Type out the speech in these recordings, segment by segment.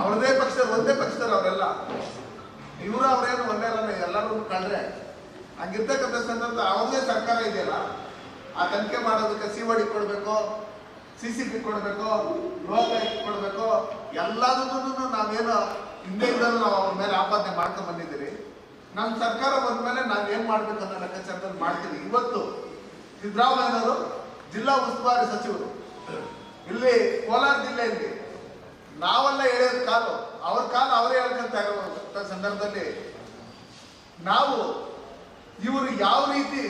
ಅವ್ರದೇ ಪಕ್ಷದ, ಒಂದೇ ಪಕ್ಷದವ್ರು ಅವರೆಲ್ಲ. ಇವರು ಅವರೇನು ಒಂದೇ ಅಲ್ಲ, ಎಲ್ಲರೂ ಕಂಡ್ರೆ. ಹಂಗಿರ್ತಕ್ಕಂಥ ಸಂದರ್ಭ ಅವ್ರದೇ ಸರ್ಕಾರ ಇದೆಯಲ್ಲ, ಆ ತನಿಖೆ ಮಾಡೋದಕ್ಕೆ ಸಿ ಒಡಿ ಕೊಡಬೇಕು ಸಿ ಸಿ ಪಿ ಕೊಡಬೇಕು ಲೋಕಾಯುಕ್ತ ಕೊಡಬೇಕು ಎಲ್ಲದಕ್ಕೂ ನಾವೇನು ಹಿಂದೆಯಿಂದಲೂ ನಾವು ಅವ್ರ ಮೇಲೆ ಆಪಾದನೆ ಮಾಡ್ಕೊಂಡು ಬಂದಿದ್ದೀರಿ. ನಮ್ಮ ಸರ್ಕಾರ ಬಂದ್ಮೇಲೆ ನಾವು ಏನ್ ಮಾಡ್ಬೇಕು ಅನ್ನೋ ಲೆಕ್ಕಾಚಾರದಲ್ಲಿ ಮಾಡ್ತೀನಿ ಇವತ್ತು ಸಿದ್ದರಾಮಯ್ಯನವರು ಜಿಲ್ಲಾ ಉಸ್ತುವಾರಿ ಸಚಿವರು. ಇಲ್ಲಿ ಕೋಲಾರ ಜಿಲ್ಲೆಯಲ್ಲಿ ನಾವೆಲ್ಲ ಎಳೆಯೋದು ಕಾಲು, ಅವ್ರ ಕಾಲು ಅವರೇ ಹೇಳ್ಕೊಂತ ಸಂದರ್ಭದಲ್ಲಿ ನಾವು ಇವರು ಯಾವ ರೀತಿ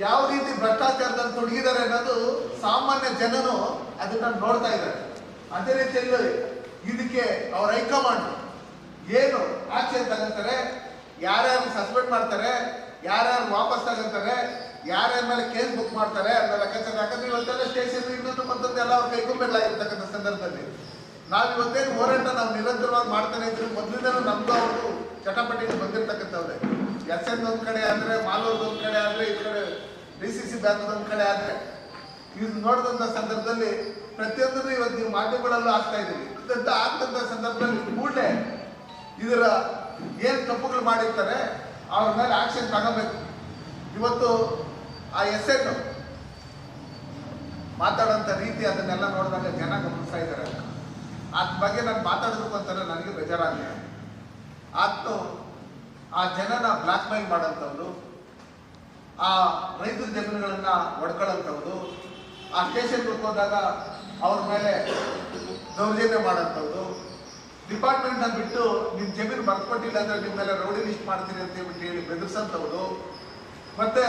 ಯಾವ ರೀತಿ ಭ್ರಷ್ಟಾಚಾರದಲ್ಲಿ ತೊಡಗಿದ್ದಾರೆ ಅನ್ನೋದು ಸಾಮಾನ್ಯ ಜನನು ಅದನ್ನ ನೋಡ್ತಾ ಇದ್ದಾರೆ. ಅದೇ ರೀತಿಯಲ್ಲಿ ಇದಕ್ಕೆ ಅವ್ರ ಹೈಕಮಾಂಡ್ ಏನು ಆಕ್ಷನ್ ತಗೊಂತಾರೆ ಯಾರ್ಯಾರು ಸಸ್ಪೆಂಡ್ ಮಾಡ್ತಾರೆ ಯಾರ್ಯಾರು ವಾಪಸ್ ತಗೊಂತಾರೆ, ಯಾರ್ಯಾರ ಮೇಲೆ ಕೇಸ್ ಬುಕ್ ಮಾಡ್ತಾರೆ ಅದನ್ನ ಲೆಕ್ಕಾಚಾರ ಯಾಕಂದ್ರೆ ಇವತ್ತೆಲ್ಲ ಸ್ಟೇಷನ್ ಇನ್ನೊಂದು ಮತ್ತೊಂದು ಎಲ್ಲ ಅವ್ರ ಇರ್ತಕ್ಕಂಥ ಸಂದರ್ಭದಲ್ಲಿ. ನಾವು ಇವತ್ತೇನು ಹೋರಾಟ ನಾವು ನಿರಂತರವಾಗಿ ಮಾಡ್ತಾನೆ ಇದ್ರು ಮೊದಲಿಂದಲೂ ನಮ್ದು ಅವರು ಚಟಪಟಿಗೆ ಬಂದಿರ್ತಕ್ಕಂಥವ್ರೆ. ಎಸ್ ಎನ್ ಒಂದು ಕಡೆ ಆದರೆ, ಮಾಲೂರ್ದು ಒಂದು ಕಡೆ ಆದರೆ, ಈ ಕಡೆ ಡಿ ಸಿ ಸಿ ಬ್ಯಾಂಕ್ ಒಂದು ಕಡೆ ಆದರೆ, ಇದು ನೋಡಿದಂಥ ಸಂದರ್ಭದಲ್ಲಿ ಪ್ರತಿಯೊಂದನ್ನು ಇವತ್ತು ನೀವು ಮಾಧ್ಯಮಗಳಲ್ಲೂ ಆಗ್ತಾ ಇದ್ದೀವಿ ಇದಂತ ಆಗ್ತಂತ ಸಂದರ್ಭದಲ್ಲಿ ಕೂಡಲೇ ಇದರ ಏನ್ ತಪ್ಪುಗಳು ಮಾಡಿರ್ತಾರೆ ಅವ್ರ ಮೇಲೆ ಆಕ್ಷನ್ ತಗೋಬೇಕು. ಇವತ್ತು ಆ ಎಸ್ ಎನ್ ಮಾತಾಡೋಂಥ ರೀತಿ ಅದನ್ನೆಲ್ಲ ನೋಡಿದಾಗ ಜನ ಗಮನಿಸ್ತಾ ಇದ್ದಾರೆ. ಅದ್ರ ಬಗ್ಗೆ ನಾನು ಮಾತಾಡಬೇಕು ಅಂತಾರೆ ನನಗೆ ಬೇಜಾರಾಗಿದೆ. ಆತು ಆ ಜನನ ಬ್ಲಾಕ್ ಮೇಲ್ ಮಾಡೋಂಥವ್ರು ಆ ರೈತರ ಜಮೀನುಗಳನ್ನ ಒಡ್ಕೊಳ್ಳೋಂಥವ್ರು ಆ ಸ್ಟೇಷನ್ಗೆ ಹೋದಾಗ ಅವ್ರ ಮೇಲೆ ದೌರ್ಜನ್ಯ ಮಾಡೋಂಥವ್ರು ಡಿಪಾರ್ಟ್ಮೆಂಟ್ ಬಿಟ್ಟು ನಿಮ್ ಜಮೀನು ಬರ್ಕೊಟ್ಟಿಲ್ಲ ಅಂದ್ರೆ ನಿಮ್ಮ ಮೇಲೆ ರೌಡಿ ಲಿಸ್ಟ್ ಮಾಡ್ತೀನಿ ಅಂತ ಹೇಳ್ಬಿಟ್ಟು ಹೇಳಿ ಬೆದರ್ಸಂತವ್ರು. ಮತ್ತೆ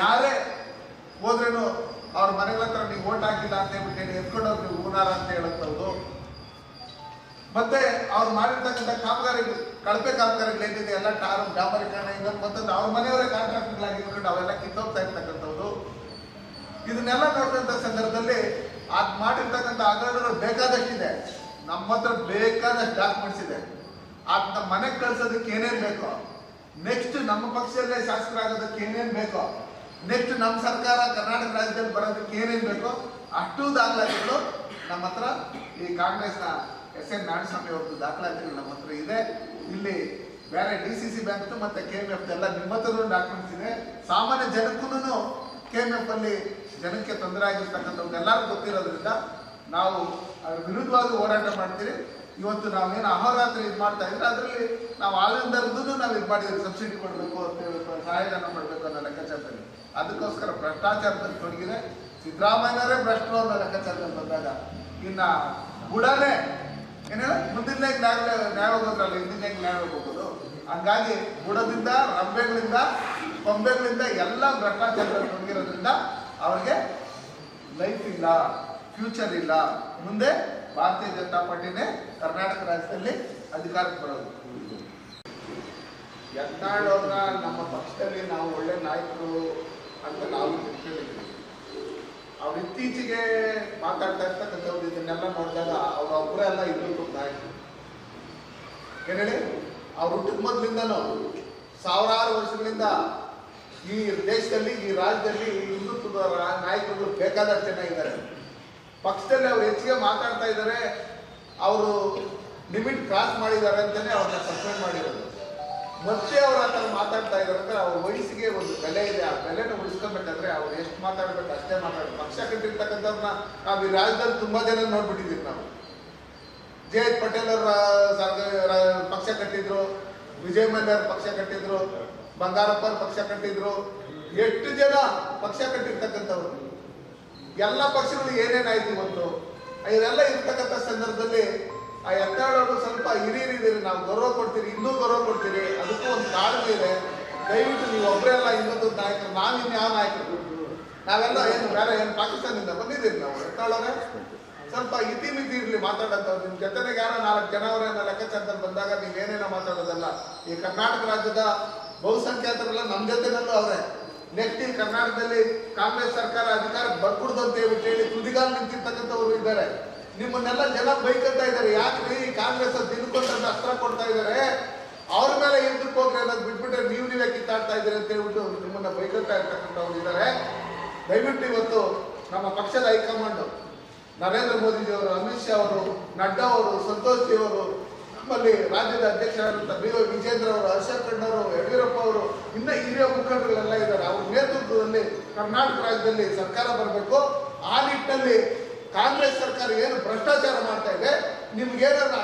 ಯಾರೇ ಹೋದ್ರೇನು ಅವ್ರ ಮನೆಗಳ ಹತ್ರ ನೀವು ಓಟ್ ಹಾಕಿಲ್ಲ ಅಂತ ಹೇಳ್ಬಿಟ್ಟು ಹೇಳಿ ಎತ್ಕೊಂಡು ಹೋಗಿ ನೀವು ಹೂನಾರ ಅಂತ ಹೇಳಂತವ್ರು. ಮತ್ತೆ ಅವ್ರು ಮಾಡಿರ್ತಕ್ಕಂಥ ಕಾಮಗಾರಿಗಳು, ಕಳಪೆ ಕಾಮಗಾರಿಗಳು ಏನಿದೆ, ಎಲ್ಲ ಟಾರು ಡಾಂಬರೀಕರಣ ಇನ್ನೊಂದು ಮತ್ತೊಂದು ಅವ್ರ ಮನೆಯವರೇ ಕಾಂಟ್ರಾಕ್ಟ್ಗಳಾಗಿ ಇಟ್ಕೊಂಡು ಅವೆಲ್ಲ ಕಿತ್ತೋಗ್ತಾ ಇರ್ತಕ್ಕಂಥವ್ರು. ಇದನ್ನೆಲ್ಲ ನೋಡಿದಂಥ ಸಂದರ್ಭದಲ್ಲಿ ಅದ್ ಮಾಡಿರ್ತಕ್ಕಂಥ ಹಗರಣಗಳು ಬೇಕಾದಷ್ಟಿದೆ. ನಮ್ಮ ಹತ್ರ ಬೇಕಾದಷ್ಟು ಡಾಕ್ಯುಮೆಂಟ್ಸ್ ಇದೆ. ನಮ್ಮ ಮನೆಗೆ ಕಳ್ಸೋದಕ್ಕೆ ಏನೇನು ಬೇಕೋ ನೆಕ್ಸ್ಟ್ ನಮ್ಮ ಪಕ್ಷದಲ್ಲೇ ಶಾಸಕರಾಗೋದಕ್ಕೆ ಏನೇನು ಬೇಕೋ ನೆಕ್ಸ್ಟ್ ನಮ್ಮ ಸರ್ಕಾರ ಕರ್ನಾಟಕ ರಾಜ್ಯದಲ್ಲಿ ಬರೋದಕ್ಕೆ ಏನೇನು ಬೇಕೋ, ಅಷ್ಟು ದಾಖಲಾತಿಗಳು ನಮ್ಮ ಹತ್ರ ಈ ಕಾಂಗ್ರೆಸ್ನ ಎಸ್ ಎನ್ ನಾರಾಯಣಸ್ವಾಮಿ ಅವ್ರದ್ದು ದಾಖಲಾತಿಗಳು ನಮ್ಮ ಹತ್ರ ಇದೆ. ಇಲ್ಲಿ ಬೇರೆ ಡಿ ಸಿ ಸಿ ಬ್ಯಾಂಕ್ ಮತ್ತೆ ಕೆ ಎಂ ಎಫ್ ಎಲ್ಲ ನಿಮ್ಮ ಹತ್ರ ಡಾಕ್ಯುಮೆಂಟ್ಸ್ ಇದೆ. ಸಾಮಾನ್ಯ ಜನಕ್ಕೂ ಕೆ ಎಂ ಎಫ್ ಅಲ್ಲಿ ಜನಕ್ಕೆ ತೊಂದರೆ ಆಗಿರ್ತಕ್ಕಂಥದ್ದು ಎಲ್ಲರಿಗೂ ಗೊತ್ತಿರೋದ್ರಿಂದ ನಾವು ಅದ್ರ ವಿರುದ್ಧವಾಗಿ ಹೋರಾಟ ಮಾಡ್ತೀವಿ ಇವತ್ತು ನಾವೇನು ಅಹೋರಾತ್ರಿ ಇದು ಮಾಡ್ತಾ ಇದ್ರೆ ಅದರಲ್ಲಿ ನಾವು ಆಳಿಂದರದ್ದು ನಾವು ಇದು ಮಾಡಿದ್ವಿ. ಸಬ್ಸಿಡಿ ಕೊಡಬೇಕು ಅಂತ ಹೇಳ್ಬೇಕು ಸಹಾಯಧನ ಮಾಡಬೇಕು ಅನ್ನೋ ಲೆಕ್ಕಾಚಾರದಲ್ಲಿ. ಅದಕ್ಕೋಸ್ಕರ ಭ್ರಷ್ಟಾಚಾರದಲ್ಲಿ ತೊಡಗಿದೆ. ಸಿದ್ದರಾಮಯ್ಯನವರೇ ಭ್ರಷ್ಟರು ಅನ್ನೋ ಲೆಕ್ಕಾಚಾರದಲ್ಲಿ ಬಂದಾಗ ಇನ್ನ ಬುಡನೇ ಏನೇನು ಮುಂದಿನ ನ್ಯಾಯ ನ್ಯಾಯ ಹೋಗೋದ್ರಲ್ಲ ಹಿಂದಿನ ನ್ಯಾಯ ಹೋಗೋದು. ಹಂಗಾಗಿ ಬುಡದಿಂದ, ರಂಬೆಗಳಿಂದ, ಕೊಂಬೆಗಳಿಂದ ಎಲ್ಲ ಭ್ರಷ್ಟಾಚಾರದಲ್ಲಿ ತೊಡಗಿರೋದ್ರಿಂದ ಅವ್ರಿಗೆ ಲೈಫ್ ಇಲ್ಲ. ಫ್ಯೂಚರ್ ಇಲ್ಲ. ಮುಂದೆ ಭಾರತೀಯ ಜನತಾ ಪಾರ್ಟಿನೇ ಕರ್ನಾಟಕ ರಾಜ್ಯದಲ್ಲಿ ಅಧಿಕಾರಕ್ಕೆ ಬರೋದು. ಯತ್ನಾಳವ್ರನ್ನ ನಮ್ಮ ಪಕ್ಷದಲ್ಲಿ ನಾವು ಒಳ್ಳೆ ನಾಯಕರು ಅಂತ ನಾವು ತಿಳ್ಕೊಂಡಿದ್ದೀವಿ. ಅವ್ರು ಇತ್ತೀಚೆಗೆ ಮಾತಾಡ್ತಾ ಇರ್ತಕ್ಕಂಥವ್ರು ಇದನ್ನೆಲ್ಲ ನೋಡಿದಾಗ ಅವ್ರ ಒಬ್ಬರೇ ಎಲ್ಲ ಇಬ್ಬರು ನಾಯಕರು ಏನೇಳಿ ಹೇಳಿ? ಅವ್ರು ಮೊದಲಿಂದನೂ ಸಾವಿರಾರು ವರ್ಷಗಳಿಂದ ಈ ದೇಶದಲ್ಲಿ, ಈ ರಾಜ್ಯದಲ್ಲಿ ಹಿಂದುತ್ವದ ನಾಯಕರುಗಳು ಬೇಕಾದಷ್ಟು ಜನ ಇದ್ದಾರೆ. ಪಕ್ಷದಲ್ಲಿ ಅವ್ರು ಹೆಚ್ಚಿಗೆ ಮಾತಾಡ್ತಾ ಇದ್ದಾರೆ, ಅವರು ಲಿಮಿಟ್ ಕ್ರಾಸ್ ಮಾಡಿದ್ದಾರೆ ಅಂತಾನೆ ಅವ್ರನ್ನ ಸಸ್ಪೆಂಡ್ ಮಾಡಿರೋದು. ಮತ್ತೆ ಅವ್ರು ಆ ಮಾತಾಡ್ತಾ ಇದ್ದಾರೆ ಅಂದ್ರೆ ಅವ್ರ ವಯಸ್ಸಿಗೆ ಒಂದು ಬೆಲೆ ಇದೆ, ಆ ಬೆಲೆನ ಉಳಿಸ್ಕೊಬೇಕಾದ್ರೆ ಅವ್ರು ಎಷ್ಟು ಮಾತಾಡ್ಬೇಕು ಅಷ್ಟೇ ಮಾತಾಡ್ಬೇಕು. ಪಕ್ಷ ಕಟ್ಟಿರ್ತಕ್ಕಂಥವ್ರನ್ನ ನಾವು ಈ ರಾಜ್ಯದಲ್ಲಿ ತುಂಬಾ ಜನ ನೋಡ್ಬಿಟ್ಟಿದ್ದೀವಿ ನಾವು. ಜೆ ಎಚ್ ಪಟೇಲ್ ಅವರ ಪಕ್ಷ ಕಟ್ಟಿದ್ರು, ವಿಜಯ್ ಮಲ್ಯ ಪಕ್ಷ ಕಟ್ಟಿದ್ರು, ಬಂಗಾರಪ್ಪ ಪಕ್ಷ ಕಟ್ಟಿದ್ರು, ಎಷ್ಟು ಜನ ಪಕ್ಷ ಕಟ್ಟಿರ್ತಕ್ಕಂಥವ್ರು? ಎಲ್ಲ ಪಕ್ಷಗಳು ಏನೇನಾಯ್ತು ಇವತ್ತು ಇದೆಲ್ಲ ಇರ್ತಕ್ಕಂಥ ಸಂದರ್ಭದಲ್ಲಿ ಆ ಎತ್ತಾಡೋದು ಸ್ವಲ್ಪ ಹಿರಿಯರಿದ್ದೀರಿ ನಾವು ಗೌರವ ಕೊಡ್ತೀರಿ, ಇನ್ನೂ ಗೌರವ ಕೊಡ್ತೀರಿ, ಅದಕ್ಕೂ ಒಂದು ತಾಳ್ಮೆ ಇದೆ. ದಯವಿಟ್ಟು ನೀವು ಒಬ್ಬರೇ ಅಲ್ಲ, ಇನ್ನೊಂದು ನಾಯಕರು, ನಾವು ಇನ್ಯಾವ ನಾಯಕರು? ನಾವೆಲ್ಲ ಏನು ಬೇರೆ ಏನು ಪಾಕಿಸ್ತಾನದಿಂದ ಬಂದಿದ್ದೀರಿ ನಾವು ಎತ್ತಾಳೋರೆ ಸ್ವಲ್ಪ ಇತಿಮಿತಿ ಇರಲಿ ಮಾತಾಡೋದು ನಿಮ್ಮ ಜೊತೆಗೆ ಯಾರೋ ನಾಲ್ಕು ಜನ ಅವರೇ ಅನ್ನೋ ಲೆಕ್ಕಾಚಾರದಲ್ಲಿ ಬಂದಾಗ ನೀವೇನೇನೋ ಮಾತಾಡೋದಲ್ಲ. ಈ ಕರ್ನಾಟಕ ರಾಜ್ಯದ ಬಹುಸಂಖ್ಯಾತರೆಲ್ಲ ನಮ್ಮ ಜೊತೆನಲ್ಲೂ ಅವರೇ. ನೆಕ್ಸ್ಟ್ ಕರ್ನಾಟಕದಲ್ಲಿ ಕಾಂಗ್ರೆಸ್ ಸರ್ಕಾರ ಅಧಿಕಾರ ಬರ್ಕೊಡ್ದು ಅಂತ ಹೇಳಿ ತುದಿಗಾಲ ನಿಂತಿರ್ತಕ್ಕಂಥವ್ರು ಇದ್ದಾರೆ. ನಿಮ್ಮನ್ನೆಲ್ಲ ಜನ ಬೈಕಂತ ಇದ್ದಾರೆ. ಯಾಕ್ರಿ ಕಾಂಗ್ರೆಸ್ ತಿನ್ಕೊಂಡಂತ ಅಸ್ತ್ರ ಕೊಡ್ತಾ ಇದ್ದಾರೆ? ಅವ್ರ ಮೇಲೆ ಹಿಂದಕ್ಕೆ ಹೋಗ್ರಿ ಅನ್ನೋದು ಬಿಟ್ಬಿಟ್ರೆ ನೀವು ನೀವೇ ಕಿತ್ತಾಡ್ತಾ ಇದ್ದೀರಿ ಅಂತ ಹೇಳ್ಬಿಟ್ಟು ನಿಮ್ಮನ್ನ ಬೈಕಂತ ಇರ್ತಕ್ಕಂಥವ್ರು ಇದ್ದಾರೆ. ದಯವಿಟ್ಟು ಇವತ್ತು ನಮ್ಮ ಪಕ್ಷದ ಹೈಕಮಾಂಡ್ ನರೇಂದ್ರ ಮೋದಿಜಿಯವರು ಅಮಿತ್ ಶಾ ಅವರು, ನಡ್ಡಾ ಅವರು, ಸಂತೋಷ್ ಅವರು ನಮ್ಮಲ್ಲಿ ರಾಜ್ಯದ ಅಧ್ಯಕ್ಷರಾದಂಥ ಬಿ ವಿಜೇಂದ್ರ ಅವರು ಅಶೋಕ್ ಅವರು, ಯಡಿಯೂರಪ್ಪ ಅವರು, ಇನ್ನ ಹಿರಿಯ ಮುಖಂಡರುಗಳೆಲ್ಲ ಇದ್ದಾರೆ. ಅವ್ರ ನೇತೃತ್ವದಲ್ಲಿ ಕರ್ನಾಟಕ ರಾಜ್ಯದಲ್ಲಿ ಸರ್ಕಾರ ಬರಬೇಕು. ಆ ನಿಟ್ಟಿನಲ್ಲಿ ಕಾಂಗ್ರೆಸ್ ಸರ್ಕಾರ ಏನು ಭ್ರಷ್ಟಾಚಾರ ಮಾಡ್ತಾ ಇದೆ ನಿಮ್ಗೇನಾದ್ರು